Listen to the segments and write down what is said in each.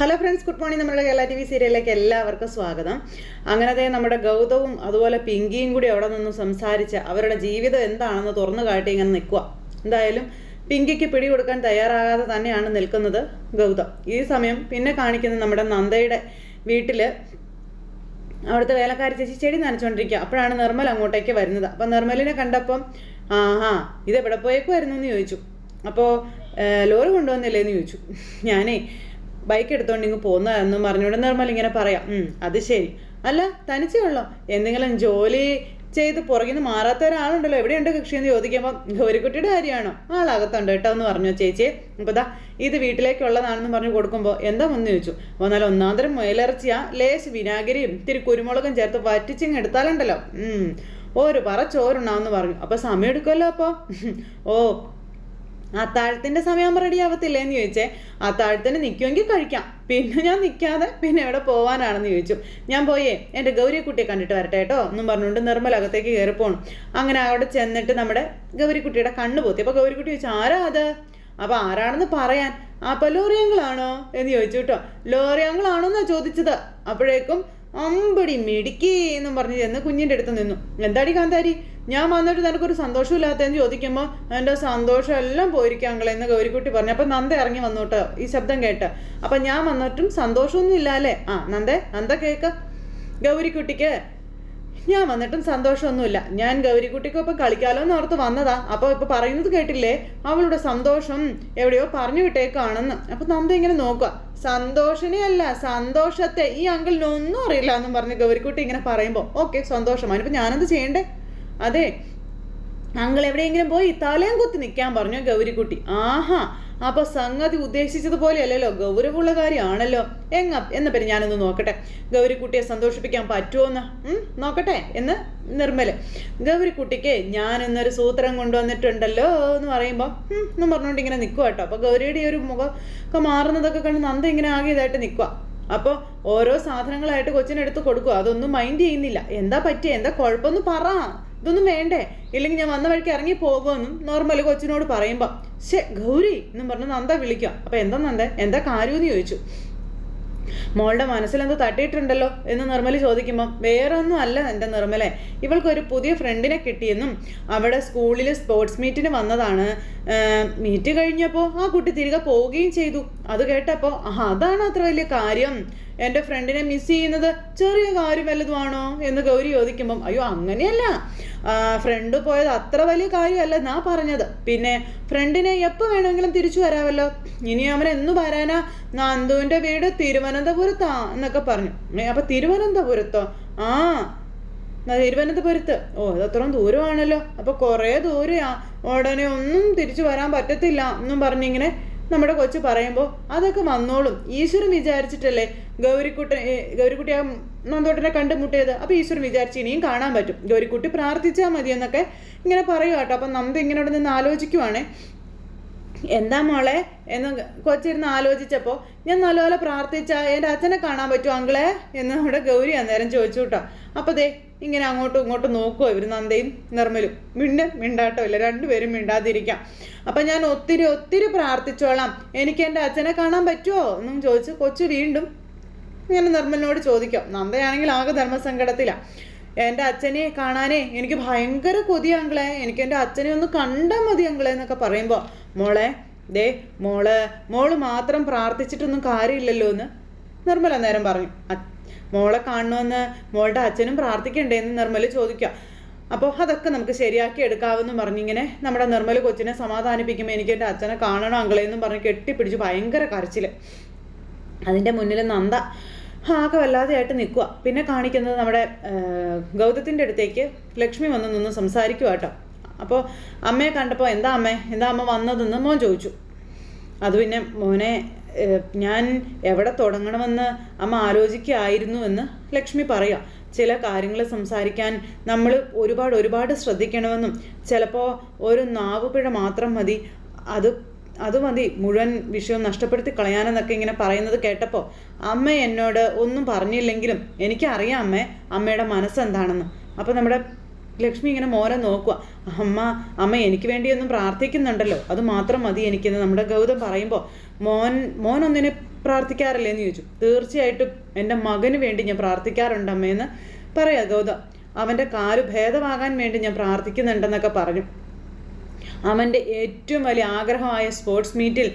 Hello friends good morning നമ്മുടെ Kerala T V സീരിയലിലേക്ക് എല്ലാവർക്കും സ്വാഗതം. അങ്ങനത്തെ നമ്മുടെ ഗൗതവും അതുപോലെ പിങ്കിയും കൂടി അവിടെ നിന്ന് സംസാരിച്ച് അവരുടെ ജീവിതം എന്താണെന്ന് തുറന്നു കാട്ടി ഇങ്ങനെ നിൽക്കുക എന്തായാലും പിങ്കിക്ക് പിടികൊടുക്കാൻ തയ്യാറാകാതെ തന്നെയാണ് നിൽക്കുന്നത് ഗൗതം. ഈ സമയം പിന്നെ കാണിക്കുന്നത് നമ്മുടെ നന്ദയുടെ വീട്ടിൽ അവിടുത്തെ വേലക്കാരി ചേച്ചി ചെടി നനച്ചുകൊണ്ടിരിക്കുക അപ്പോഴാണ് നിർമ്മൽ അങ്ങോട്ടേക്ക് വരുന്നത്. അപ്പം നിർമ്മലിനെ കണ്ടപ്പം ആഹാ ഇത് എവിടെ പോയേക്കുമായിരുന്നു എന്ന് ചോദിച്ചു. അപ്പോൾ ലോറി കൊണ്ടുവന്നില്ലേന്ന് ചോദിച്ചു. ഞാനേ ബൈക്ക് എടുത്തോണ്ട് ഇങ്ങ് പോകുന്നതെന്നും പറഞ്ഞുകൊണ്ട് നിർമ്മൽ ഇങ്ങനെ പറയാം "ഉം, അത് ശരി. അല്ല തനിച്ചേ ഉള്ളോ? എന്തെങ്കിലും ജോലി ചെയ്ത് പുറകിൽ നിന്ന് മാറാത്ത ഒരാളുണ്ടല്ലോ. എവിടെയുണ്ട് കക്ഷി എന്ന് ചോദിക്കുമ്പോൾ ഗൗരിക്കുട്ടിയുടെ കാര്യമാണോ? ആളകത്തുണ്ട് കേട്ടോ എന്ന് പറഞ്ഞു. ചേച്ചി അപ്പോൾ ദാ ഇത് വീട്ടിലേക്കുള്ളതാണെന്ന് പറഞ്ഞു കൊടുക്കുമ്പോൾ എന്താ ഒന്ന് ചോദിച്ചു. എന്നാൽ ഒന്നാന്തരം മുയലിറച്ചിയാ ലേശ് വിനാഗിരിയും ഇത്തിരി കുരുമുളകും ചേർത്ത് വറ്റിച്ചിങ് എടുത്താലുണ്ടല്ലോ. ഒരു പറ ചോറുണ്ടാവെന്ന് പറഞ്ഞു. അപ്പോൾ സമയം എടുക്കുമല്ലോ അപ്പോൾ ഓ അത്താഴത്തിന്റെ സമയമാകുമ്പോൾ റെഡി ആവത്തില്ലേ എന്ന് ചോദിച്ചേ. അത്താഴത്തിന് നിൽക്കുമെങ്കിൽ കഴിക്കാം. പിന്നെ ഞാൻ നിൽക്കാതെ പിന്നെ എവിടെ പോവാനാണെന്ന് ചോദിച്ചു. ഞാൻ പോയേ എന്റെ ഗൗരിക്കുട്ടിയെ കണ്ടിട്ട് വരട്ടെ കേട്ടോ. എന്നും പറഞ്ഞുകൊണ്ട് നിർമ്മലകത്തേക്ക് കയറി പോകണം അങ്ങനെ അവിടെ ചെന്നിട്ട് നമ്മുടെ ഗൗരിക്കുട്ടിയുടെ കണ്ണ് പോത്തി. അപ്പോൾ ഗൗരിക്കുട്ടി ചോദിച്ചു ആരാ അത്? അപ്പോൾ ആരാണെന്ന് പറയാൻ. ആ പലോറിയങ്ങളാണോ എന്ന് ചോദിച്ചു കേട്ടോ. ലോറിയങ്ങളാണോ എന്നാണ് ചോദിച്ചത്. അപ്പോഴേക്കും അമ്പടി മിടുക്കി എന്നും പറഞ്ഞ് ചെന്ന് കുഞ്ഞിന്റെ അടുത്ത് നിന്നു. എന്താടി കാന്താരി? ഞാൻ വന്നിട്ട് നിനക്കൊരു സന്തോഷമില്ലാത്തതെന്ന് ചോദിക്കുമ്പോൾ എന്റെ സന്തോഷം എല്ലാം പോയിരിക്കാങ്കളെ എന്ന് ഗൗരിക്കുട്ടി പറഞ്ഞു. അപ്പം നന്ദ ഇറങ്ങി വന്നോട്ട് ഈ ശബ്ദം കേട്ട്. അപ്പം ഞാൻ വന്നിട്ടും സന്തോഷമൊന്നും ഇല്ല അല്ലേ? ആ നന്ദേ നന്ദ കേക്ക്. ഗൗരിക്കുട്ടിക്ക് ഞാൻ വന്നിട്ടും സന്തോഷമൊന്നുമില്ല. ഞാൻ ഗൗരിക്കുട്ടിക്കൊപ്പം കളിക്കാലോ എന്ന് ഓർത്ത് വന്നതാ. അപ്പോൾ ഇപ്പൊ പറയുന്നത് കേട്ടില്ലേ? അവളുടെ സന്തോഷം എവിടെയോ പറഞ്ഞു വിട്ടേക്കാണെന്ന്. അപ്പൊ നന്ദ ഇങ്ങനെ നോക്കുക സന്തോഷിനെ അല്ല സന്തോഷത്തെ ഈ അങ്കിളിനൊന്നും അറിയില്ല എന്നും പറഞ്ഞ് ഗൗരിക്കുട്ടി ഇങ്ങനെ പറയുമ്പോൾ ഓക്കെ സന്തോഷമാണ്. ഇപ്പം ഞാനെന്ത് ചെയ്യണ്ടേ? അതെ. അങ്കിൾ എവിടെയെങ്കിലും പോയി തലയും കുത്തി നിൽക്കാൻ പറഞ്ഞു ഗൗരിക്കുട്ടി. ആഹാ അപ്പൊ സംഗതി ഉദ്ദേശിച്ചതുപോലെയല്ലല്ലോ. ഗൗരവമുള്ള കാര്യമാണല്ലോ. എങ്ങ എന്ന പേര് ഞാനൊന്ന് നോക്കട്ടെ. ഗൗരിക്കുട്ടിയെ സന്തോഷിപ്പിക്കാൻ പറ്റുമോന്ന് നോക്കട്ടെ. എന്ന് നിർമ്മൽ. ഗൗരിക്കുട്ടിക്ക് ഞാൻ ഇന്നൊരു സൂത്രം കൊണ്ടുവന്നിട്ടുണ്ടല്ലോ എന്ന് പറയുമ്പോൾ എന്ന് പറഞ്ഞുകൊണ്ട് ഇങ്ങനെ നിൽക്കുക കേട്ടോ. അപ്പൊ ഗൗരിയുടെ ഒരു മുഖം ഒക്കെ മാറുന്നതൊക്കെ കണ്ട് നന്ദ ഇങ്ങനെ ആകെ നിൽക്കുക അപ്പോൾ ഓരോ സാധനങ്ങളായിട്ട് കൊച്ചിനെടുത്ത് കൊടുക്കുക അതൊന്നും മൈൻഡ് ചെയ്യുന്നില്ല. എന്താ പറ്റിയ? എന്താ കുഴപ്പമൊന്നും പറ. ഇതൊന്നും വേണ്ടേ. ഇല്ലെങ്കിൽ ഞാൻ വന്ന വഴിക്ക് ഇറങ്ങി പോകുമെന്നും നോർമൽ കൊച്ചിനോട് പറയുമ്പോൾ ശേ ഗൗരി എന്നും പറഞ്ഞ് നന്ദ വിളിക്കാം. അപ്പോൾ എന്താ നന്ദ? എന്താ കാര്യമെന്ന് ചോദിച്ചു. മോളുടെ മനസ്സിലെന്തോ തട്ടിയിട്ടുണ്ടല്ലോ എന്ന് നിർമ്മൽ ചോദിക്കുമ്പോൾ വേറെ ഒന്നും അല്ല എന്റെ നിർമ്മലെ. ഇവൾക്കൊരു പുതിയ ഫ്രണ്ടിനെ കിട്ടിയെന്നും അവിടെ സ്കൂളിൽ സ്പോർട്സ് മീറ്റിന് വന്നതാണ്. മീറ്റ് കഴിഞ്ഞപ്പോൾ ആ കുട്ടി തിരികെ പോവുകയും ചെയ്തു. അത് കേട്ടപ്പോൾ അതാണ് അത്ര വലിയ കാര്യം. എന്റെ ഫ്രണ്ടിനെ മിസ് ചെയ്യുന്നത് ചെറിയ കാര്യം വല്ലതുമാണോ എന്ന് ഗൗരി ചോദിക്കുമ്പം അയ്യോ അങ്ങനെയല്ല. ഫ്രണ്ട് പോയത് അത്ര വലിയ കാര്യമല്ല എന്നാ പറഞ്ഞത്. പിന്നെ ഫ്രണ്ടിനെ എപ്പോൾ വേണമെങ്കിലും തിരിച്ചു വരാമല്ലോ ഇനി അവൻ എന്ന് വരാനാ? നന്ദുവിന്റെ വീട് തിരുവനന്തപുരത്താ എന്നൊക്കെ പറഞ്ഞു. അപ്പം തിരുവനന്തപുരത്തോ? ആ ന്നാ തിരുവനന്തപുരത്ത്. ഓ അത് അത്രയും ദൂരമാണല്ലോ. അപ്പോൾ കുറേ ദൂരെയാ. ഉടനെ ഒന്നും തിരിച്ചു വരാൻ പറ്റത്തില്ല എന്നും പറഞ്ഞിങ്ങനെ നമ്മുടെ കൊച്ചു പറയുമ്പോൾ അതൊക്കെ വന്നോളും. ഈശ്വരൻ വിചാരിച്ചിട്ടല്ലേ ഗൗരിക്കുട്ട ഗൗരിക്കുട്ടി ആ നന്ദോട്ടനെ കണ്ടുമുട്ടിയത്? അപ്പം ഈശ്വരൻ വിചാരിച്ച് ഇനിയും കാണാൻ പറ്റും. ഗൗരിക്കുട്ടി പ്രാർത്ഥിച്ചാൽ മതി എന്നൊക്കെ ഇങ്ങനെ പറയുക കേട്ടോ. അപ്പം നന്ദ ഇങ്ങനെ അവിടെ നിന്ന് ആലോചിക്കുവാണേ. എന്താ മോളെ? എന്ന് കൊച്ചിരുന്ന് ആലോചിച്ചപ്പോൾ ഞാൻ നല്ലപോലെ പ്രാർത്ഥിച്ച എന്റെ അച്ഛനെ കാണാൻ പറ്റുമോ അങ്കിളെ? എന്ന് നമ്മുടെ ഗൗരി അന്നേരം ചോദിച്ചു കേട്ടോ. അപ്പോൾ ദേ ഇങ്ങനെ അങ്ങോട്ടും ഇങ്ങോട്ടും നോക്കുമോ ഇവർ നന്ദയും നിർമ്മലും. മിണ്ട് മിണ്ടാട്ടോ ഇല്ല. രണ്ടുപേരും മിണ്ടാതിരിക്കാം. അപ്പം ഞാൻ ഒത്തിരി ഒത്തിരി പ്രാർത്ഥിച്ചോളാം. എനിക്ക് എന്റെ അച്ഛനെ കാണാൻ പറ്റുമോ എന്നും ചോദിച്ച് കൊച്ചു വീണ്ടും ഇങ്ങനെ നിർമ്മലിനോട് ചോദിക്കാം. നന്ദയാണെങ്കിൽ ആകെ ധർമ്മസങ്കടത്തിലാണ് എന്റെ അച്ഛനെ കാണാനേ എനിക്ക് ഭയങ്കര കൊതി എനിക്ക് എന്റെ അച്ഛനെ ഒന്ന് കണ്ടാൽ മതി അങ്കിളെ എന്നൊക്കെ പറയുമ്പോൾ മോളെ ദേ മോൾ മോൾ മാത്രം പ്രാർത്ഥിച്ചിട്ടൊന്നും കാര്യമില്ലല്ലോ എന്ന് നിർമ്മല നേരം പറഞ്ഞു "അ- മോളെ കാണണമെന്ന് മോളുടെ അച്ഛനും പ്രാർത്ഥിക്കണ്ടേ എന്ന് നിർമ്മല ചോദിക്കുക അപ്പോൾ അതൊക്കെ നമുക്ക് ശരിയാക്കി എടുക്കാമെന്ന് പറഞ്ഞിങ്ങനെ നമ്മുടെ നിർമ്മല കൊച്ചിനെ സമാധാനിപ്പിക്കുമ്പോൾ എനിക്ക് എന്റെ അച്ഛനെ കാണണം അങ്കളെന്നും പറഞ്ഞ് കെട്ടിപ്പിടിച്ച് ഭയങ്കര കരച്ചിൽ അതിന്റെ മുന്നിൽ നന്ദ ആകെ വല്ലാതെയായിട്ട് നിൽക്കുക പിന്നെ കാണിക്കുന്നത് നമ്മുടെ ഗൗതത്തിന്റെ അടുത്തേക്ക് ലക്ഷ്മി വന്ന് നിന്ന് സംസാരിക്കുക കേട്ടോ. അപ്പോൾ അമ്മയെ കണ്ടപ്പോൾ എന്താ അമ്മേ എന്താ അമ്മ വന്നതെന്ന് മോൻ ചോദിച്ചു. അത് പിന്നെ മോനെ ഞാൻ എവിടെ തുടങ്ങണമെന്ന് അമ്മ ആലോചിക്കുകയായിരുന്നു എന്ന് ലക്ഷ്മി പറയാം. ചില കാര്യങ്ങൾ സംസാരിക്കാൻ നമ്മൾ ഒരുപാട് ഒരുപാട് ശ്രദ്ധിക്കണമെന്നും ചിലപ്പോൾ ഒരു നാവുപിഴ മാത്രം മതി. അത് അത് മതി മുഴുവൻ വിഷയം നഷ്ടപ്പെടുത്തി കളയാനെന്നൊക്കെ ഇങ്ങനെ പറയുന്നത് കേട്ടപ്പോൾ അമ്മ എന്നോട് ഒന്നും പറഞ്ഞില്ലെങ്കിലും എനിക്കറിയാം അമ്മേ അമ്മയുടെ മനസ്സെന്താണെന്ന്. അപ്പോൾ നമ്മുടെ ലക്ഷ്മി ഇങ്ങനെ മോനെ നോക്കുക അമ്മ അമ്മ എനിക്ക് വേണ്ടിയൊന്നും പ്രാർത്ഥിക്കുന്നുണ്ടല്ലോ. അത് മാത്രം മതി എനിക്കെന്ന് നമ്മുടെ ഗൗതം പറയുമ്പോൾ മോൻ മോൻ ഒന്നിനെ പ്രാർത്ഥിക്കാറില്ലേ? എന്ന് ചോദിച്ചു. തീർച്ചയായിട്ടും എന്റെ മകന് വേണ്ടി ഞാൻ പ്രാർത്ഥിക്കാറുണ്ട് അമ്മയെന്ന് പറയാ ഗൗതം. അവന്റെ കാൽ ഭേദമാകാൻ വേണ്ടി ഞാൻ പ്രാർത്ഥിക്കുന്നുണ്ടെന്നൊക്കെ പറഞ്ഞു. അവന്റെ ഏറ്റവും വലിയ ആഗ്രഹമായ സ്പോർട്സ് മീറ്റിൽ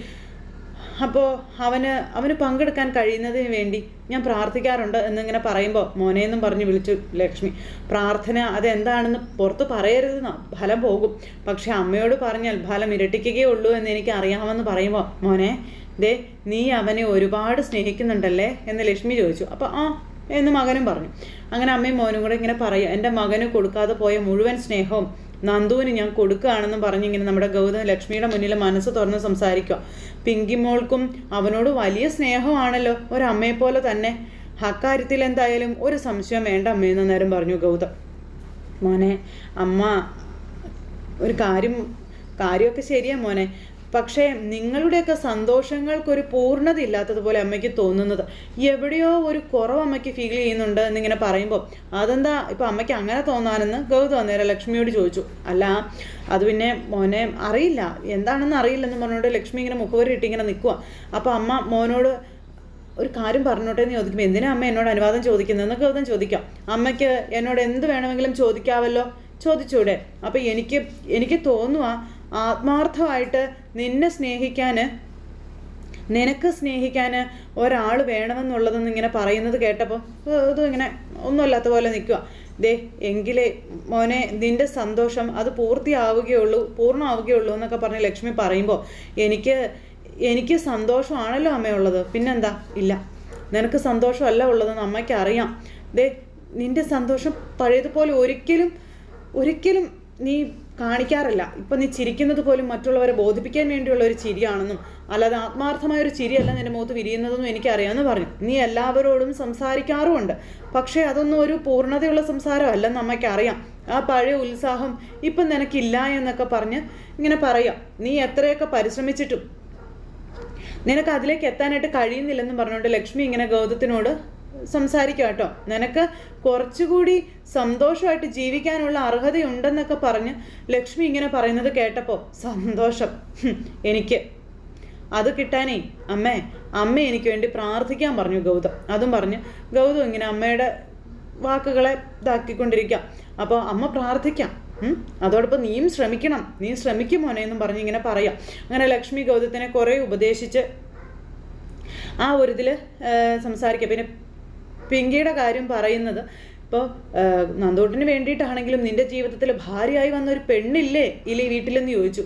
അപ്പോൾ അവന് അവന് പങ്കെടുക്കാൻ കഴിയുന്നതിന് വേണ്ടി ഞാൻ പ്രാർത്ഥിക്കാറുണ്ട് എന്നിങ്ങനെ പറയുമ്പോൾ മോനെന്നും പറഞ്ഞ് വിളിച്ചു ലക്ഷ്മി. പ്രാർത്ഥന അതെന്താണെന്ന് പുറത്ത് പറയരുത് ഫലം പോകും. പക്ഷെ അമ്മയോട് പറഞ്ഞാൽ ഫലം ഇരട്ടിക്കുകയേ ഉള്ളൂ എന്ന് എനിക്ക് അറിയാമെന്ന് പറയുമ്പോൾ മോനെ ദേ നീ അവനെ ഒരുപാട് സ്നേഹിക്കുന്നുണ്ടല്ലേ എന്ന് ലക്ഷ്മി ചോദിച്ചു. അപ്പോൾ ആ എന്ന് മകനും പറഞ്ഞു. അങ്ങനെ അമ്മയും മോനും കൂടെ ഇങ്ങനെ പറയും എന്റെ മകന് കൊടുക്കാതെ പോയ മുഴുവൻ സ്നേഹവും നന്ദുവിന് ഞാൻ കൊടുക്കുകയാണെന്നും പറഞ്ഞിങ്ങനെ നമ്മുടെ ഗൗതം ലക്ഷ്മിയുടെ മുന്നിൽ മനസ്സ് തുറന്ന് സംസാരിക്കുക. പിങ്കി മോൾക്കും അവനോട് വലിയ സ്നേഹമാണല്ലോ ഒരമ്മയെ പോലെ തന്നെ. അക്കാര്യത്തിൽ എന്തായാലും ഒരു സംശയം വേണ്ട അമ്മയെന്ന് നേരം പറഞ്ഞു ഗൗതം. മോനെ അമ്മ ഒരു കാര്യം കാര്യമൊക്കെ ശരിയാ മോനെ. പക്ഷേ നിങ്ങളുടെയൊക്കെ സന്തോഷങ്ങൾക്കൊരു പൂർണത ഇല്ലാത്തതുപോലെ അമ്മയ്ക്ക് തോന്നുന്നത്. എവിടെയോ ഒരു കുറവ് അമ്മയ്ക്ക് ഫീൽ ചെയ്യുന്നുണ്ട് എന്നിങ്ങനെ പറയുമ്പോൾ അതെന്താ ഇപ്പം അമ്മയ്ക്ക് അങ്ങനെ തോന്നാനെന്ന് ഗൗതം അന്നേരം ലക്ഷ്മിയോട് ചോദിച്ചു. അല്ല അത് പിന്നെ മോനെ അറിയില്ല. എന്താണെന്ന് അറിയില്ലെന്ന് പറഞ്ഞുകൊണ്ട് ലക്ഷ്മി ഇങ്ങനെ മുഖവരി ഇട്ട് ഇങ്ങനെ നിൽക്കുക അപ്പോൾ അമ്മ മോനോട് ഒരു കാര്യം പറഞ്ഞോട്ടെ എന്ന് ചോദിക്കുമ്പോൾ എന്തിനാ അമ്മ എന്നോട് അനുവാദം ചോദിക്കുന്നതെന്ന് ഗൗതം ചോദിക്കാം. അമ്മയ്ക്ക് എന്നോട് എന്ത് വേണമെങ്കിലും ചോദിക്കാമല്ലോ ചോദിച്ചൂടെ. അപ്പോൾ എനിക്ക് എനിക്ക് തോന്നുക ആത്മാർത്ഥമായിട്ട് നിന്നെ സ്നേഹിക്കാൻ നിനക്ക് സ്നേഹിക്കാൻ ഒരാൾ വേണമെന്നുള്ളതെന്ന് ഇങ്ങനെ പറയുന്നത് കേട്ടപ്പോൾ ഇതും ഇങ്ങനെ ഒന്നുമല്ലാത്ത പോലെ നിൽക്കുക ദേ എങ്കിലേ മോനെ നിന്റെ സന്തോഷം അത് പൂർത്തിയാവുകയുള്ളൂ പൂർണമാവുകയുള്ളൂ എന്നൊക്കെ പറഞ്ഞ് ലക്ഷ്മി പറയുമ്പോൾ എനിക്ക് എനിക്ക് സന്തോഷമാണല്ലോ അമ്മയുള്ളത്. പിന്നെന്താ? ഇല്ല. നിനക്ക് സന്തോഷമല്ല ഉള്ളതെന്ന് അമ്മയ്ക്ക് അറിയാം ദേ നിന്റെ സന്തോഷം പഴയതുപോലെ ഒരിക്കലും ഒരിക്കലും നീ കാണിക്കാറില്ല. ഇപ്പം നീ ചിരിക്കുന്നത് പോലും മറ്റുള്ളവരെ ബോധിപ്പിക്കാൻ വേണ്ടിയുള്ള ഒരു ചിരിയാണെന്നും അല്ലാതെ ആത്മാർത്ഥമായ ഒരു ചിരിയല്ല നിന്റെ മുഖത്ത് വിരിയുന്നതെന്നും എനിക്കറിയാമെന്ന് പറഞ്ഞു. നീ എല്ലാവരോടും സംസാരിക്കാറുമുണ്ട്. പക്ഷേ അതൊന്നും ഒരു പൂർണതയുള്ള സംസാരമല്ലെന്ന് അമ്മയ്ക്കറിയാം ആ പഴയ ഉത്സാഹം ഇപ്പം നിനക്കില്ല എന്നൊക്കെ പറഞ്ഞ് ഇങ്ങനെ പറയാം. നീ എത്രയൊക്കെ പരിശ്രമിച്ചിട്ടും. നിനക്ക് അതിലേക്ക് എത്താനായിട്ട് കഴിയുന്നില്ലെന്നും പറഞ്ഞുകൊണ്ട് ലക്ഷ്മി ഇങ്ങനെ ഗൗതത്തിനോട് സംസാരിക്കുക കേട്ടോ. നിനക്ക് കുറച്ചുകൂടി സന്തോഷമായിട്ട് ജീവിക്കാനുള്ള അർഹതയുണ്ടെന്നൊക്കെ പറഞ്ഞ് ലക്ഷ്മി ഇങ്ങനെ പറയുന്നത് കേട്ടപ്പോൾ സന്തോഷം. എനിക്ക്. അത് കിട്ടാനേ അമ്മേ അമ്മ എനിക്ക് വേണ്ടി പ്രാർത്ഥിക്കാൻ പറഞ്ഞു ഗൗതം. അതും പറഞ്ഞ് ഗൗതം ഇങ്ങനെ അമ്മയുടെ വാക്കുകളെ ഇതാക്കിക്കൊണ്ടിരിക്കാം. അപ്പോൾ അമ്മ പ്രാർത്ഥിക്കാം. അതോടൊപ്പം നീയും ശ്രമിക്കണം. നീ ശ്രമിക്കും മോനെ എന്നും പറഞ്ഞ് ഇങ്ങനെ പറയാം. അങ്ങനെ ലക്ഷ്മി ഗൗതത്തിനെ കുറേ ഉപദേശിച്ച് ആ ഒരു ഇതിൽ സംസാരിക്കുക പിന്നെ പിങ്കിയുടെ കാര്യം പറയുന്നത്. ഇപ്പോൾ നന്ദോട്ടിന് വേണ്ടിയിട്ടാണെങ്കിലും നിന്റെ ജീവിതത്തിൽ ഭാര്യയായി വന്ന ഒരു പെണ്ണില്ലേ ഇല്ലേ വീട്ടിലെന്ന് ചോദിച്ചു.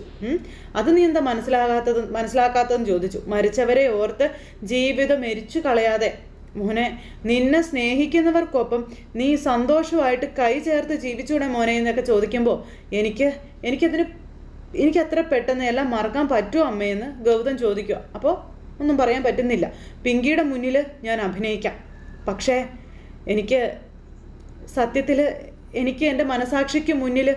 അത് നീ എന്താ മനസ്സിലാകാത്തത് മനസ്സിലാക്കാത്തതെന്ന് ചോദിച്ചു. മരിച്ചവരെ ഓർത്ത് ജീവിതം എരിച്ചു കളയാതെ. മോനെ നിന്നെ സ്നേഹിക്കുന്നവർക്കൊപ്പം നീ സന്തോഷമായിട്ട് കൈ ചേർത്ത് ജീവിച്ചൂടെ മോനെ എന്നൊക്കെ ചോദിക്കുമ്പോൾ എനിക്ക് എനിക്കതിന് എനിക്ക് അത്ര പെട്ടെന്ന് എല്ലാം മറക്കാൻ പറ്റുമോ അമ്മയെന്ന് ഗൗതം ചോദിക്കുക. അപ്പോൾ ഒന്നും പറയാൻ പറ്റുന്നില്ല. പിങ്കിയുടെ മുന്നിൽ ഞാൻ അഭിനയിക്കാം. പക്ഷേ എനിക്ക് സത്യത്തിൽ എനിക്ക് എന്റെ മനസാക്ഷിക്ക് മുന്നിൽ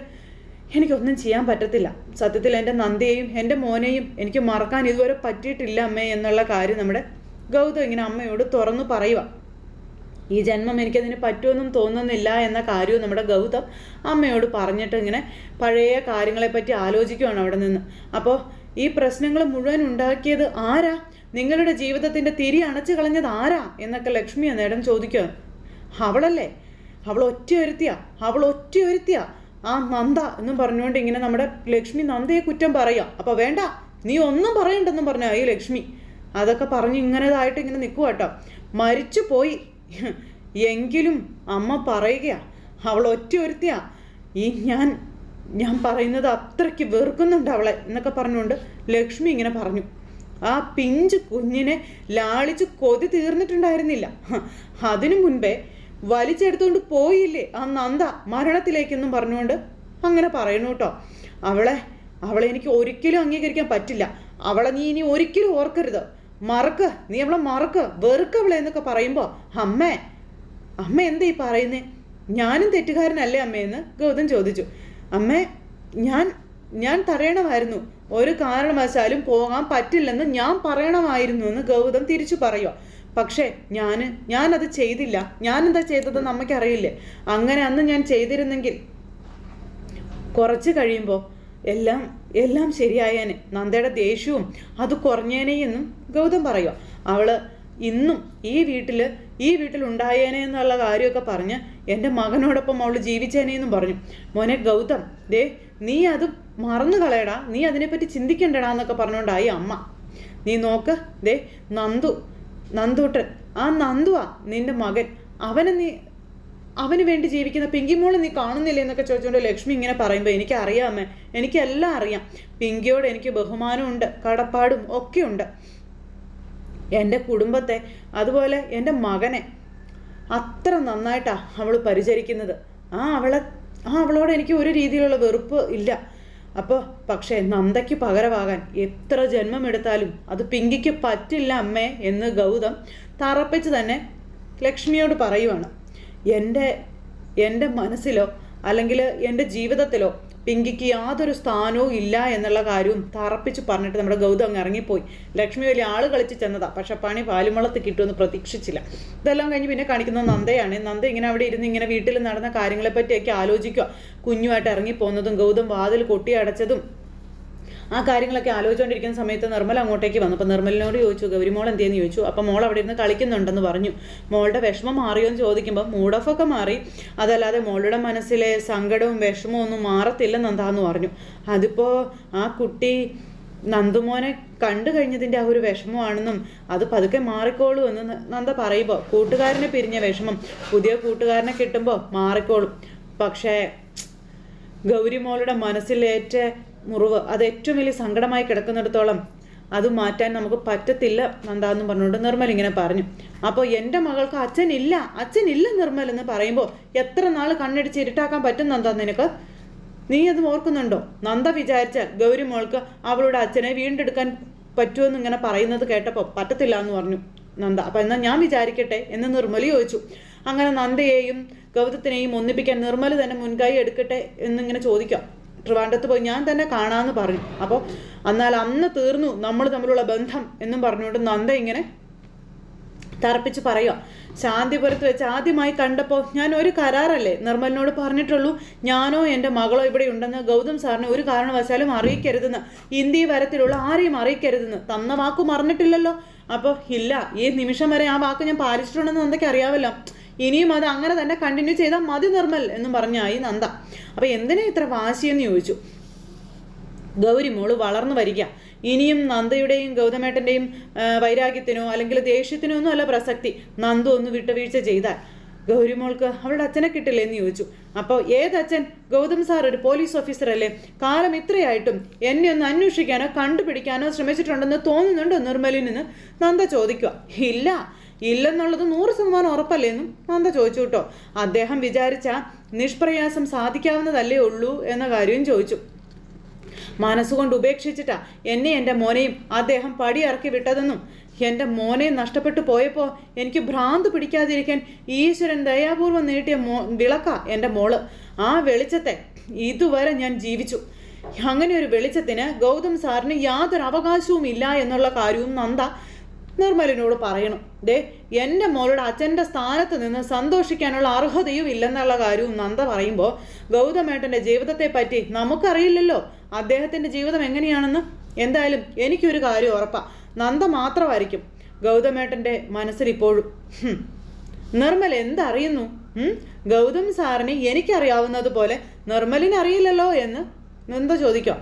എനിക്കൊന്നും ചെയ്യാൻ പറ്റത്തില്ല. സത്യത്തിൽ എന്റെ നന്ദിയെയും എന്റെ മോനെയും എനിക്ക് മറക്കാൻ ഇതുവരെ പറ്റിയിട്ടില്ല അമ്മേ എന്നുള്ള കാര്യം നമ്മുടെ ഗൗതം ഇങ്ങനെ അമ്മയോട് തുറന്നു പറയുക. ഈ ജന്മം എനിക്കതിന് പറ്റുമെന്നും തോന്നുന്നില്ല എന്ന കാര്യവും നമ്മുടെ ഗൗതം അമ്മയോട് പറഞ്ഞിട്ട് ഇങ്ങനെ പഴയ കാര്യങ്ങളെപ്പറ്റി ആലോചിക്കുകയാണ് അവിടെ നിന്ന്. അപ്പോൾ ഈ പ്രശ്നങ്ങൾ മുഴുവൻ ഉണ്ടാക്കിയത് ആരാ? നിങ്ങളുടെ ജീവിതത്തിന്റെ തിരി അണച്ചു കളഞ്ഞത് ആരാ? എന്നൊക്കെ ലക്ഷ്മി അന്നേരം ചോദിക്കുക. അവളല്ലേ? അവൾ ഒറ്റ ഒരുത്തിയാ അവൾ ഒറ്റ ഒരുത്തിയാ ആ നന്ദ എന്നും പറഞ്ഞുകൊണ്ട് ഇങ്ങനെ നമ്മുടെ ലക്ഷ്മി നന്ദയെ കുറ്റം പറയുക. അപ്പോൾ വേണ്ട നീ ഒന്നും പറയണ്ടെന്നും പറഞ്ഞ ഈ ലക്ഷ്മി. അതൊക്കെ പറഞ്ഞ് ഇങ്ങനെതായിട്ട് ഇങ്ങനെ നിൽക്കുക കേട്ടോ. മരിച്ചു പോയി. എങ്കിലും അമ്മ പറയുകയാ അവൾ ഒറ്റ ഒരുത്തിയാ ഈ ഞാൻ ഞാൻ പറയുന്നത് അത്രയ്ക്ക് വെറുക്കുന്നുണ്ട് അവളെ എന്നൊക്കെ പറഞ്ഞുകൊണ്ട് ലക്ഷ്മി ഇങ്ങനെ പറഞ്ഞു. ആ പിഞ്ച് കുഞ്ഞിനെ ലാളിച്ച് കൊതി തീർന്നിട്ടുണ്ടായിരുന്നില്ല. അതിനു മുൻപേ വലിച്ചെടുത്തുകൊണ്ട് പോയില്ലേ ആ നന്ദ മരണത്തിലേക്കെന്നും പറഞ്ഞുകൊണ്ട് അങ്ങനെ പറയണു കേട്ടോ. അവളെ അവളെ എനിക്ക് ഒരിക്കലും അംഗീകരിക്കാൻ പറ്റില്ല. അവളെ നീ ഇനി ഒരിക്കലും ഓർക്കരുത്. മറക്ക് നീ അവളെ മറക്ക് വെറുക്കവളെ എന്നൊക്കെ പറയുമ്പോൾ അമ്മേ അമ്മ എന്താ ഈ പറയുന്നേ? ഞാനും തെറ്റുകാരനല്ലേ അമ്മയെന്ന് ഗൗതം ചോദിച്ചു. അമ്മേ ഞാൻ ഞാൻ തടയണമായിരുന്നു ഒരു കാരണവശാലും പോകാൻ പറ്റില്ലെന്ന് ഞാൻ പറയണമായിരുന്നു എന്ന് ഗൗതം തിരിച്ചു പറയുക പക്ഷേ ഞാൻ ഞാനത് ചെയ്തില്ല. ഞാൻ എന്താ ചെയ്തതെന്ന് അമ്മയ്ക്കറിയില്ലേ? അങ്ങനെ അന്ന് ഞാൻ ചെയ്തിരുന്നെങ്കിൽ. കുറച്ച് കഴിയുമ്പോൾ എല്ലാം എല്ലാം ശരിയായേനെ. നന്ദയുടെ ദേഷ്യവും അത് കുറഞ്ഞേനെ എന്നും ഗൗതം പറയുക അവൾ ഇന്നും ഈ വീട്ടിൽ ഈ വീട്ടിൽ ഉണ്ടായേനെ എന്നുള്ള കാര്യമൊക്കെ പറഞ്ഞ് എന്റെ മകനോടൊപ്പം അവൾ ജീവിച്ചേനെന്നും പറഞ്ഞു. മോനെ ഗൗതം ദേ നീ അത് മറന്നു കളയടാ. നീ അതിനെപ്പറ്റി ചിന്തിക്കണ്ടടാ എന്നൊക്കെ പറഞ്ഞുകൊണ്ടായി അമ്മ. നീ നോക്ക് ദേ നന്ദു നന്ദൂട്ടൻ. ആ നന്ദുവാ നിന്റെ മകൻ. അവനെ നീ അവന് വേണ്ടി ജീവിക്കുന്ന പിങ്കിമോൾ നീ കാണുന്നില്ലേ എന്നൊക്കെ ചോദിച്ചുകൊണ്ട് ലക്ഷ്മി ഇങ്ങനെ പറയുമ്പോൾ എനിക്ക് അറിയാമേ എനിക്കെല്ലാം അറിയാം. പിങ്കിയോട് എനിക്ക് ബഹുമാനമുണ്ട് കടപ്പാടും ഒക്കെ ഉണ്ട് എന്റെ കുടുംബത്തെ അതുപോലെ എന്റെ മകനെ അത്ര നന്നായിട്ടാണ് അവൾ പരിചരിക്കുന്നത്. ആ അവളെ ആ അവളോട് എനിക്ക് ഒരു രീതിയിലുള്ള വെറുപ്പ് ഇല്ല. അപ്പോൾ പക്ഷേ നന്ദയ്ക്ക് പകരമാകാൻ എത്ര ജന്മമെടുത്താലും അത് പിങ്കിക്ക് പറ്റില്ല അമ്മേ എന്ന് ഗൗതം തറപ്പിച്ച് തന്നെ ലക്ഷ്മിയോട് പറയുവാണ്. എന്റെ എന്റെ മനസ്സിലോ അല്ലെങ്കിൽ എന്റെ ജീവിതത്തിലോ പിങ്കിക്ക് യാതൊരു സ്ഥാനവും ഇല്ല എന്നുള്ള കാര്യവും തറപ്പിച്ച് പറഞ്ഞിട്ട് നമ്മുടെ ഗൗതം അങ്ങ് ഇറങ്ങിപ്പോയി. ലക്ഷ്മി വലിയ ആൾ കളിച്ച് ചെന്നതാ. പക്ഷെ പണി പാലുമുളത്ത് കിട്ടുമെന്ന് പ്രതീക്ഷിച്ചില്ല. ഇതെല്ലാം കഴിഞ്ഞ് പിന്നെ കാണിക്കുന്നത് നന്ദയാണ്. നന്ദ ഇങ്ങനെ അവിടെ ഇരുന്ന് ഇങ്ങനെ വീട്ടിൽ നടന്ന കാര്യങ്ങളെപ്പറ്റിയൊക്കെ ആലോചിക്കുക കുഞ്ഞുമായിട്ട് ഇറങ്ങിപ്പോകുന്നതും ഗൗതം വാതിൽ കൊട്ടി അടച്ചതും ആ കാര്യങ്ങളൊക്കെ ആലോചിച്ചുകൊണ്ടിരിക്കുന്ന സമയത്ത് നിർമ്മല അങ്ങോട്ടേക്ക് വന്നു. അപ്പോൾ നിർമ്മലിനോട് ചോദിച്ചു ഗൗരിമോൾ എന്തേന്ന്? ചോദിച്ചു അപ്പോൾ മോൾ അവിടെ ഇരുന്ന് കളിക്കുന്നുണ്ടെന്ന് പറഞ്ഞു. മോളുടെ വിഷമം മാറിയോ എന്ന് ചോദിക്കുമ്പോൾ മൂഡ് ഓഫ് ഒക്കെ മാറി. അതല്ലാതെ മോളുടെ മനസ്സിലെ സങ്കടവും വിഷമവും ഒന്നും മാറത്തില്ലെന്ന് എന്താന്ന് പറഞ്ഞു. അതിപ്പോൾ ആ കുട്ടി നന്ദുമോനെ കണ്ടു കഴിഞ്ഞതിന്റെ ആ ഒരു വിഷമമാണെന്നും അത് പതുക്കെ മാറിക്കോളൂ എന്ന് നന്ദ പറയുമ്പോൾ കൂട്ടുകാരനെ പിരിഞ്ഞ വിഷമം പുതിയ കൂട്ടുകാരനെ കിട്ടുമ്പോൾ മാറിക്കോളും. പക്ഷേ ഗൗരിമോളുടെ മനസ്സിലേറ്റ മുറിവ് അത് ഏറ്റവും വലിയ സങ്കടമായി കിടക്കുന്നിടത്തോളം അത് മാറ്റാൻ നമുക്ക് പറ്റത്തില്ല നന്ദാന്ന് പറഞ്ഞുകൊണ്ട് നിർമ്മൽ ഇങ്ങനെ പറഞ്ഞു. അപ്പോൾ എന്റെ മകൾക്ക് അച്ഛനില്ല അച്ഛനില്ല നിർമ്മൽ എന്ന് പറയുമ്പോൾ എത്ര നാൾ കണ്ണടിച്ച് ഇരുട്ടാക്കാൻ പറ്റും നന്ദ നിനക്ക്? നീ അത് ഓർക്കുന്നുണ്ടോ? നന്ദ വിചാരിച്ചാൽ ഗൗരി മോൾക്ക് അവളുടെ അച്ഛനെ വീണ്ടെടുക്കാൻ പറ്റുമെന്ന് ഇങ്ങനെ പറയുന്നത് കേട്ടപ്പോൾ പറ്റത്തില്ല എന്ന് പറഞ്ഞു നന്ദ. അപ്പം എന്നാൽ ഞാൻ വിചാരിക്കട്ടെ എന്ന് നിർമ്മല ചോദിച്ചു. അങ്ങനെ നന്ദയെയും ഗൗതത്തിനെയും ഒന്നിപ്പിക്കാൻ നിർമ്മൽ തന്നെ മുൻകൈ എടുക്കട്ടെ എന്നിങ്ങനെ ചോദിക്കാം. ട്രിവാൻഡത്ത് പോയി ഞാൻ തന്നെ കാണാമെന്ന് പറഞ്ഞു. അപ്പോൾ എന്നാൽ അന്ന് തീർന്നു നമ്മൾ തമ്മിലുള്ള ബന്ധം എന്നും പറഞ്ഞുകൊണ്ട് നന്ദ ഇങ്ങനെ തറപ്പിച്ച് പറയുക ശാന്തിപുരത്ത് വെച്ച് ആദ്യമായി കണ്ടപ്പോൾ ഞാൻ ഒരു കരാറല്ലേ നിർമ്മലിനോട് പറഞ്ഞിട്ടുള്ളൂ ഞാനോ എന്റെ മകളോ ഇവിടെ ഉണ്ടെന്ന് ഗൗതം സാറിനെ ഒരു കാരണവശാലും അറിയിക്കരുതെന്ന്. ഇന്ത്യ വരത്തിലുള്ള ആരെയും അറിയിക്കരുതെന്ന്. തന്ന വാക്കു മറന്നിട്ടില്ലല്ലോ. അപ്പോൾ ഇല്ല ഈ നിമിഷം വരെ ആ വാക്ക് ഞാൻ പാലിച്ചിട്ടുണ്ടെന്ന് നന്ദയ്ക്ക് അറിയാമല്ലോ. ഇനിയും അത് അങ്ങനെ തന്നെ കണ്ടിന്യൂ ചെയ്താൽ മതി നിർമ്മൽ എന്ന് പറഞ്ഞായി നന്ദ. അപ്പോൾ എന്തിനാ ഇത്ര വാശി എന്ന് ചോദിച്ചു? ഗൗരി മോൾ വളർന്നു വരിക. ഇനിയും നന്ദയുടെയും ഗൗതമേട്ടന്റെയും വൈരാഗ്യത്തിനോ അല്ലെങ്കിൽ ദേഷ്യത്തിനോ ഒന്നും അല്ല പ്രസക്തി. നന്ദു ഒന്ന് വിട്ടുവീഴ്ച ചെയ്താൽ. ഗൗരിമോൾക്ക് അവളുടെ അച്ഛനെ കിട്ടില്ലേ എന്ന് ചോദിച്ചു. അപ്പോൾ ഏതച്ഛൻ ഗൗതം സാർ ഒരു പോലീസ് ഓഫീസർ അല്ലേ? കാലം ഇത്രയായിട്ടും എന്നെ ഒന്ന് അന്വേഷിക്കാനോ കണ്ടുപിടിക്കാനോ ശ്രമിച്ചിട്ടുണ്ടെന്ന് തോന്നുന്നുണ്ടോ നിർമ്മലിനെന്ന് നന്ദ ചോദിക്കുക. ഇല്ല. ഇല്ലെന്നുള്ളത് നൂറ് ശതമാനം ഉറപ്പല്ലേന്നും നന്ദ ചോദിച്ചു കേട്ടോ. അദ്ദേഹം വിചാരിച്ച നിഷ്പ്രയാസം സാധിക്കാവുന്നതല്ലേ ഉള്ളൂ എന്ന കാര്യവും ചോദിച്ചു. മനസ്സുകൊണ്ട് ഉപേക്ഷിച്ചിട്ടാ എന്നെ എന്റെ മോനെയും അദ്ദേഹം പടിയിറക്കി വിട്ടതെന്നും എന്റെ മോനെ നഷ്ടപ്പെട്ടു പോയപ്പോൾ എനിക്ക് ഭ്രാന്ത് പിടിക്കാതിരിക്കാൻ ഈശ്വരൻ ദയാപൂർവം നീട്ടിയ മോ വിളക്ക എന്റെ മോൾ. ആ വെളിച്ചത്തെ ഇതുവരെ ഞാൻ ജീവിച്ചു. അങ്ങനെ ഒരു വെളിച്ചത്തിന് ഗൗതം സാറിന് യാതൊരു അവകാശവും ഇല്ല എന്നുള്ള കാര്യവും നന്ദ നിർമ്മലിനോട് പറയണം. ദേ എന്റെ മോളുടെ അച്ഛന്റെ സ്ഥാനത്ത് നിന്ന് സന്തോഷിക്കാനുള്ള അർഹതയും ഇല്ലെന്നുള്ള കാര്യവും നന്ദ പറയുമ്പോൾ ഗൗതമേട്ടന്റെ ജീവിതത്തെ പറ്റി നമുക്കറിയില്ലല്ലോ. അദ്ദേഹത്തിന്റെ ജീവിതം എങ്ങനെയാണെന്ന്? എന്തായാലും എനിക്കൊരു കാര്യം ഉറപ്പാ. നന്ദ മാത്രമായിരിക്കും ഗൗതമേട്ടന്റെ മനസ്സിൽ ഇപ്പോഴും നിർമ്മൽ എന്തറിയുന്നു? ഗൗതം സാറിനെ എനിക്കറിയാവുന്നത് പോലെ നിർമ്മലിനറിയില്ലല്ലോ എന്ന്? നന്ദ ചോദിക്കാം.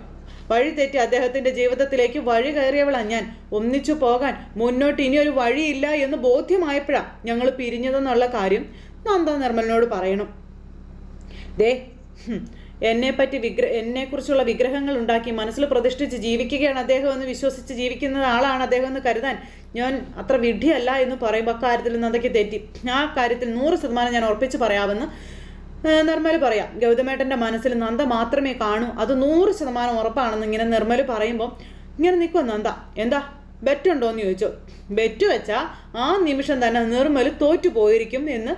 വഴി തെറ്റി അദ്ദേഹത്തിന്റെ ജീവിതത്തിലേക്ക് വഴി കയറിയവളാണ് ഞാൻ. ഒന്നിച്ചു പോകാൻ മുന്നോട്ട് ഇനി ഒരു വഴിയില്ല എന്ന് ബോധ്യമായപ്പോഴാ ഞങ്ങൾ പിരിഞ്ഞതെന്നുള്ള കാര്യം നന്ദ നിർമ്മലിനോട് പറയണം. ദേ എന്നെപ്പറ്റി വിഗ്ര എന്നെക്കുറിച്ചുള്ള വിഗ്രഹങ്ങൾ ഉണ്ടാക്കി മനസ്സിൽ പ്രതിഷ്ഠിച്ച് ജീവിക്കുകയാണ് അദ്ദേഹം എന്ന് വിശ്വസിച്ച് ജീവിക്കുന്ന ആളാണ് അദ്ദേഹം എന്ന് കരുതാൻ ഞാൻ അത്ര വിഡ്ഢിയല്ല എന്ന് പറയുമ്പോൾ അക്കാര്യത്തിൽ നന്ദയ്ക്ക് തെറ്റി. ആ കാര്യത്തിൽ നൂറ് ശതമാനം ഞാൻ ഉറപ്പിച്ച് പറയാമെന്ന് നിർമ്മൽ പറയാം. ഗൗതമേട്ടന്റെ മനസ്സിൽ നന്ദ മാത്രമേ കാണൂ. അത് നൂറ് ശതമാനം ഉറപ്പാണെന്ന് ഇങ്ങനെ നിർമ്മൽ പറയുമ്പോൾ ഇങ്ങനെ നിൽക്കുക നന്ദ. എന്താ? ബെറ്റുണ്ടോ എന്ന് ചോദിച്ചു. ബെറ്റ് വെച്ചാൽ ആ നിമിഷം തന്നെ നിർമ്മൽ തോറ്റു പോയിരിക്കും എന്ന്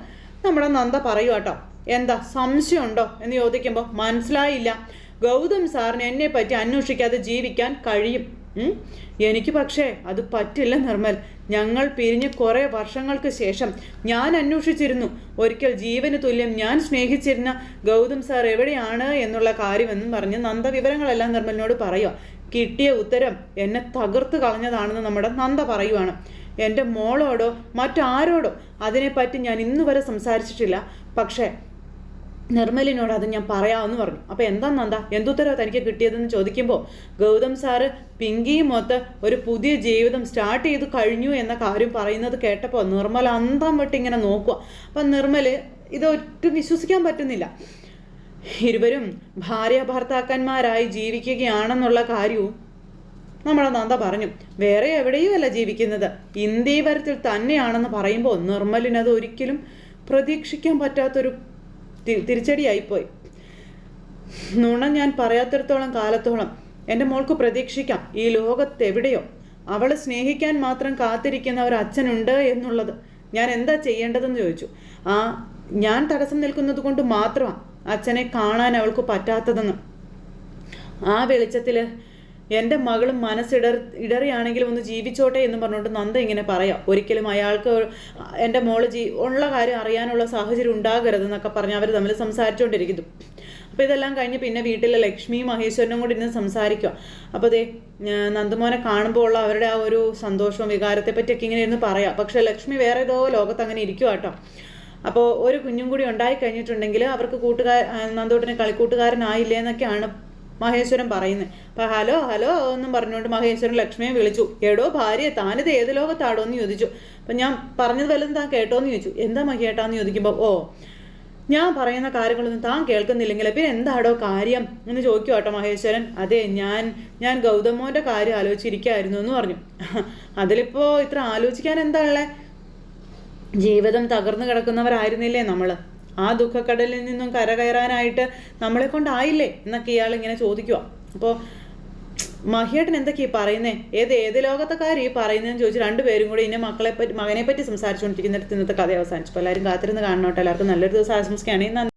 നമ്മുടെ നന്ദ പറയൂ കേട്ടോ എന്താ? സംശയമുണ്ടോ എന്ന് ചോദിക്കുമ്പോൾ മനസ്സിലായില്ല. ഗൗതം സാറിന് എന്നെ പറ്റി അന്വേഷിക്കാതെ ജീവിക്കാൻ കഴിയും. എനിക്ക് പക്ഷേ അത് പറ്റില്ല നിർമ്മൽ. ഞങ്ങൾ പിരിഞ്ഞ് കുറേ വർഷങ്ങൾക്ക് ശേഷം ഞാൻ അന്വേഷിച്ചിരുന്നു. ഒരിക്കൽ ജീവന് തുല്യം ഞാൻ സ്നേഹിച്ചിരുന്ന ഗൗതം സാർ എവിടെയാണ് എന്നുള്ള കാര്യമെന്നും പറഞ്ഞ് നന്ദ വിവരങ്ങളെല്ലാം നിർമ്മലിനോട് പറയുക. കിട്ടിയ ഉത്തരം എന്നെ തകർത്ത് കളഞ്ഞതാണെന്ന് നമ്മുടെ നന്ദ പറയുവാണ്. എന്റെ മോളോടോ മറ്റാരോടോ അതിനെപ്പറ്റി ഞാൻ ഇന്നുവരെ സംസാരിച്ചിട്ടില്ല. പക്ഷേ നിർമ്മലിനോട് അത് ഞാൻ പറയാമെന്ന് പറഞ്ഞു. അപ്പോൾ എന്താ നന്ദ? എന്തുത്തരവ് തനിക്ക് കിട്ടിയതെന്ന് ചോദിക്കുമ്പോൾ ഗൗതം സാറ് പിങ്കിയും മൊത്ത് ഒരു പുതിയ ജീവിതം സ്റ്റാർട്ട് ചെയ്ത് കഴിഞ്ഞു എന്ന കാര്യം പറയുന്നത് കേട്ടപ്പോൾ നിർമ്മല അന്തം വിട്ട് ഇങ്ങനെ നോക്കുക. അപ്പം നിർമ്മൽ ഇത് ഒട്ടും വിശ്വസിക്കാൻ പറ്റുന്നില്ല. ഇരുവരും ഭാര്യ ഭർത്താക്കന്മാരായി ജീവിക്കുകയാണെന്നുള്ള കാര്യവും നമ്മുടെ നന്ദ പറഞ്ഞു. വേറെ എവിടെയും അല്ല ജീവിക്കുന്നത് ഇന്ത്യവരത്തിൽ തന്നെയാണെന്ന് പറയുമ്പോൾ നിർമ്മലിനത് ഒരിക്കലും പ്രതീക്ഷിക്കാൻ പറ്റാത്തൊരു തിരിച്ചടിയായിപ്പോയി. നുണ ഞാൻ പറയാത്തിടത്തോളം കാലത്തോളം എന്റെ മോൾക്ക് പ്രതീക്ഷിക്കാം ഈ ലോകത്തെവിടെയോ അവളെ സ്നേഹിക്കാൻ മാത്രം കാത്തിരിക്കുന്ന ഒരു അച്ഛനുണ്ട് എന്നുള്ളത്. ഞാൻ എന്താ ചെയ്യേണ്ടതെന്ന് ചോദിച്ചു. ആ ഞാൻ തടസ്സം നിൽക്കുന്നത് കൊണ്ട് മാത്രമാണ് അച്ഛനെ കാണാൻ അവൾക്ക് പറ്റാത്തതെന്ന്. ആ വെളിച്ചത്തിൽ എന്റെ മകളും മനസ്സിടർ ഇടറിയാണെങ്കിലും ഒന്ന് ജീവിച്ചോട്ടെ എന്ന് പറഞ്ഞുകൊണ്ട് നന്ദ ഇങ്ങനെ പറയാം. ഒരിക്കലും അയാൾക്ക് എന്റെ മോൾ ജീ ഉള്ള കാര്യം അറിയാനുള്ള സാഹചര്യം ഉണ്ടാകരുതെന്നൊക്കെ പറഞ്ഞ് അവർ തമ്മിൽ സംസാരിച്ചുകൊണ്ടിരിക്കുന്നു അപ്പോൾ ഇതെല്ലാം കഴിഞ്ഞ് പിന്നെ വീട്ടിലെ ലക്ഷ്മിയും മഹേശ്വരനും കൂടി ഇന്ന് സംസാരിക്കുക അപ്പോൾ ദേ നന്ദമോനെ കാണുമ്പോൾ ഉള്ള അവരുടെ ആ ഒരു സന്തോഷവും വികാരത്തെ പറ്റിയൊക്കെ ഇങ്ങനെ ഇരുന്ന് പറയാം. പക്ഷേ ലക്ഷ്മി വേറെ ഏതോ ലോകത്ത് അങ്ങനെ ഇരിക്കുക കേട്ടോ അപ്പോൾ ഒരു കുഞ്ഞും കൂടി ഉണ്ടായി കഴിഞ്ഞിട്ടുണ്ടെങ്കിൽ അവർക്ക് കൂട്ടുകാർ നന്ദോട്ടിന് കളിക്കൂട്ടുകാരനായില്ലേ എന്നൊക്കെയാണ് മഹേശ്വരൻ പറയുന്നത് അപ്പം ഹലോ ഹലോ എന്നും പറഞ്ഞുകൊണ്ട് മഹേശ്വരൻ ലക്ഷ്മിയെ വിളിച്ചു. എടോ ഭാര്യ താനിത് ഏത് ലോകത്താടോ എന്ന് ചോദിച്ചു. അപ്പം ഞാൻ പറഞ്ഞത് വല്ലതും താൻ കേട്ടോ എന്ന് ചോദിച്ചു. എന്താ മഹിയേട്ടാന്ന് ചോദിക്കുമ്പോൾ ഓ ഞാൻ പറയുന്ന കാര്യങ്ങളൊന്നും താൻ കേൾക്കുന്നില്ലെങ്കിൽ പിന്നെ എന്താടോ കാര്യം എന്ന് ചോദിക്കും കേട്ടോ മഹേശ്വരൻ. അതെ ഞാൻ ഞാൻ ഗൗതമോന്റെ കാര്യം ആലോചിച്ചിരിക്കായിരുന്നു എന്ന് പറഞ്ഞു. അതിലിപ്പോൾ ഇത്ര ആലോചിക്കാൻ എന്താ ഉള്ളത് ജീവിതം തകർന്നു കിടക്കുന്നവരായിരുന്നില്ലേ നമ്മൾ ആ ദുഃഖക്കടലിൽ നിന്നും കരകയറാനായിട്ട് നമ്മളെ കൊണ്ടായില്ലേ? എന്നൊക്കെ ഇയാൾ ഇങ്ങനെ ചോദിക്കുക അപ്പോൾ മഹിയേട്ടൻ എന്തൊക്കെയാ ഈ പറയുന്നേ? ഏത് ഏത് ലോകത്തെക്കാരും ഈ പറയുന്നതെന്ന് ചോദിച്ച് രണ്ടുപേരും കൂടി ഇന്നെ മക്കളെ പറ്റി മകനെ പറ്റി സംസാരിച്ചുകൊണ്ടിരിക്കുന്നിടത്ത് ഇന്നത്തെ കഥ അവസാനിച്ചു. എല്ലാവരും കാത്തിരുന്ന് കാണണോട്ടെ. എല്ലാവർക്കും നല്ലൊരു ദിവസം ആശംസിക്കുകയാണ്. നന്ദി.